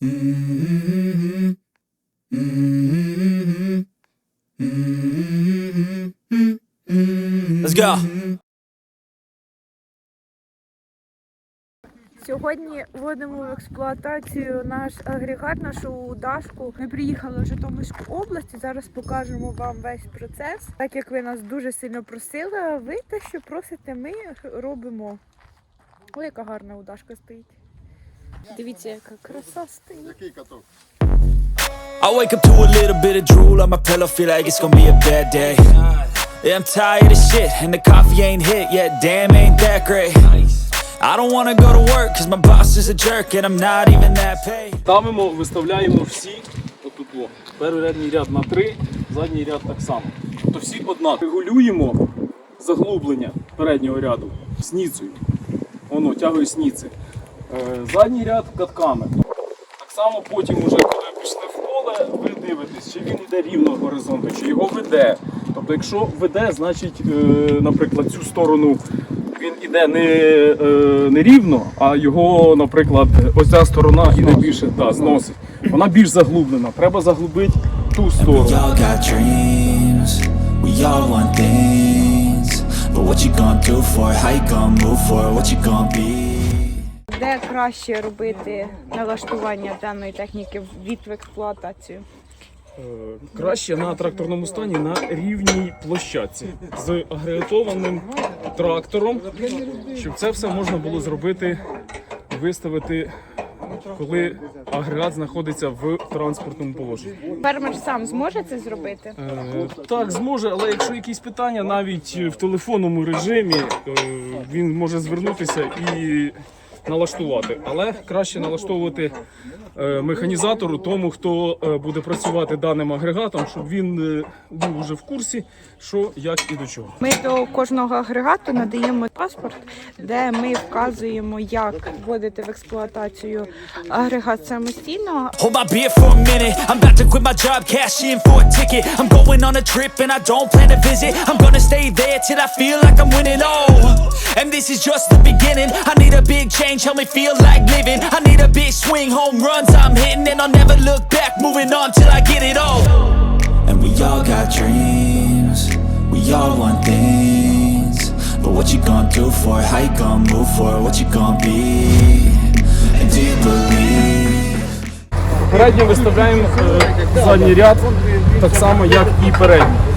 Let's go. Сьогодні вводимо в експлуатацію наш агрегат, нашу дашку. Ми приїхали в Житомирську область зараз покажемо вам весь процес. Так як ви нас дуже сильно просили, ви те, що просите, ми робимо. Ой, яка гарна у Дашка стоїть. Дивіться, яка краса стоїть. Який каток? I wake up to a little bit of drool on my pillow, feel like it's gonna be a bad day. Yeah, I'm tired of shit, and the coffee ain't hit yet, damn, ain't that great. I don't wanna go to work, cause my boss is a jerk, and I'm not even that paid. Ставимо, виставляємо всі, отут о, передній ряд на 3, задній ряд так само. Тобто всі однакові. Регулюємо заглублення переднього ряду сніцею. Воно тягує сніци. Е, задній ряд катками. Так само потім, уже, коли пішли в поле, ви дивитесь, чи він йде рівно горизонту, чи його веде. Тобто, якщо веде, значить, е, наприклад, цю сторону він іде не, е, не рівно, а його, наприклад, ось ця сторона іде більше да, зносить. Вона більш заглублена. Треба заглубити ту сторону. what you gonna do for it? How you gonna move for it? What you gonna be? Де краще робити налаштування даної техніки від в експлуатацію? Е, Краще на тракторному стані на рівній площадці з агрегатованим трактором, щоб це все можна було зробити, виставити, коли агрегат знаходиться в транспортному положенні. Фермер сам зможе це зробити? Е, Так, зможе, але якщо якісь питання навіть в телефонному режимі, е, він може звернутися і налаштувати. Але краще налаштовувати е, механізатору, тому хто е, буде працювати даним агрегатом, щоб він е, був уже в курсі, що, як і до чого. Ми до кожного агрегату надаємо паспорт, де ми вказуємо, як вводити в експлуатацію агрегат самостійно. Stay there till I feel like I'm winning. Oh, and this is just the beginning. I need a big change, help me feel like living. I need a big swing, home runs I'm hitting, and I'll never look back. Moving on till I get it all. And we all got dreams, we all want things. But what you gonna do for it? How you gonna move for it? What you gonna be? And do you believe? Передньо виставляємо е, задній ряд так само, як і передній.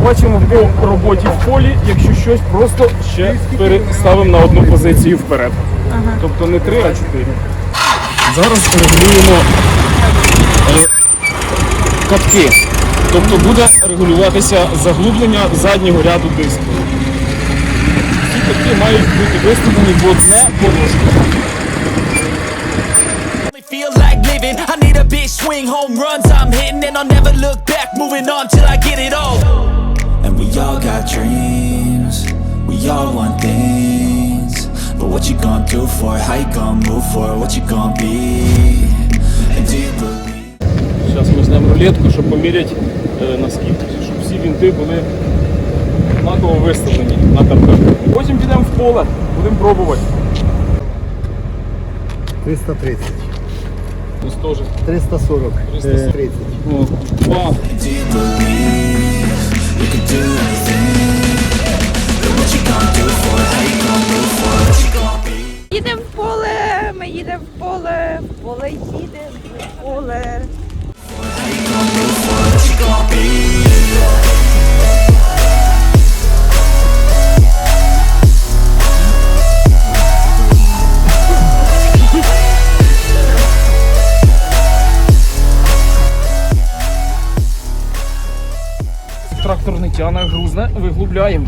Побачимо по роботі в полі, якщо щось просто ще переставимо на одну позицію вперед. Тобто не три, а чотири. Зараз регулюємо катки. Тобто буде регулюватися заглублення заднього ряду диску. Ці катки мають бути виставлені в одне big swing, home runs I'm hitting, and I'll never look back. Moving on till I get it all. And we all got dreams, we all want things. But what you gonna do for it? How you gonna move for it? What you gonna be? And do you believe? Зараз ми знемо рулетку, щоб поміряти е, наскільки, щоб всі вінти були однаково виставлені на карках. Потім підемо в поле, будемо пробувати. 330. Ось теж 340. 340. 30. ну, два. do anything. But what you gonna Трактор не тяне, грузне, виглубляємо.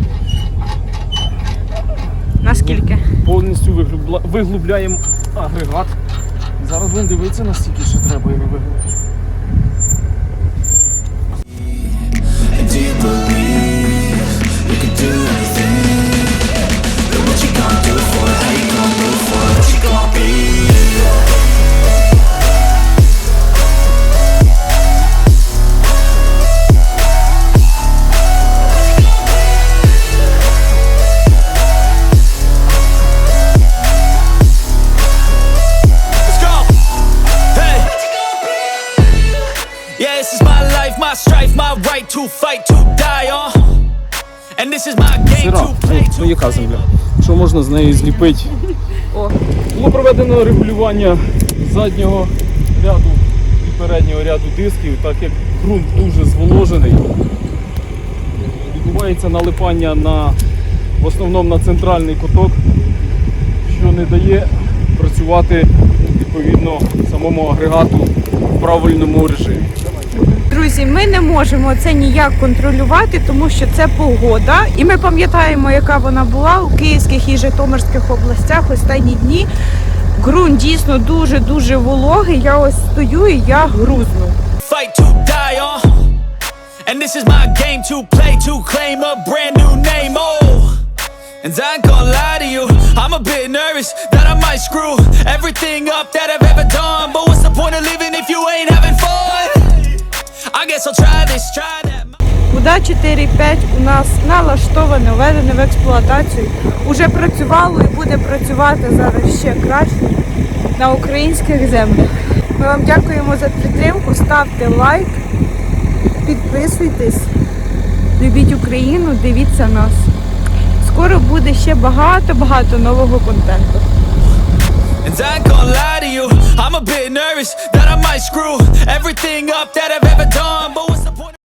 Наскільки? Повністю виглубляємо агрегат. Зараз будемо дивитися, наскільки ще треба його Сира, ну, ну яка земля? Що можна з неї зліпити? О. Було проведено регулювання заднього ряду і переднього ряду дисків, так як ґрунт дуже зволожений. Відбувається налипання на, в основному на центральний куток, що не дає працювати відповідно самому агрегату в правильному режимі. Ми не можемо це ніяк контролювати, тому що це погода, і ми пам'ятаємо, яка вона була у Київських і Житомирських областях останні дні. Ґрунт дійсно дуже дуже вологий. Я ось стою і я грузну. Oh, of living Уда 4.5 у нас налаштоване, введене в експлуатацію. Уже працювало і буде працювати зараз ще краще на українських землях. Ми вам дякуємо за підтримку. Ставте лайк, підписуйтесь, любіть Україну, дивіться нас. Скоро буде ще багато-багато нового контенту. And I ain't gonna lie to you, I'm a bit nervous that I might screw everything up that I've ever done. But what's the point?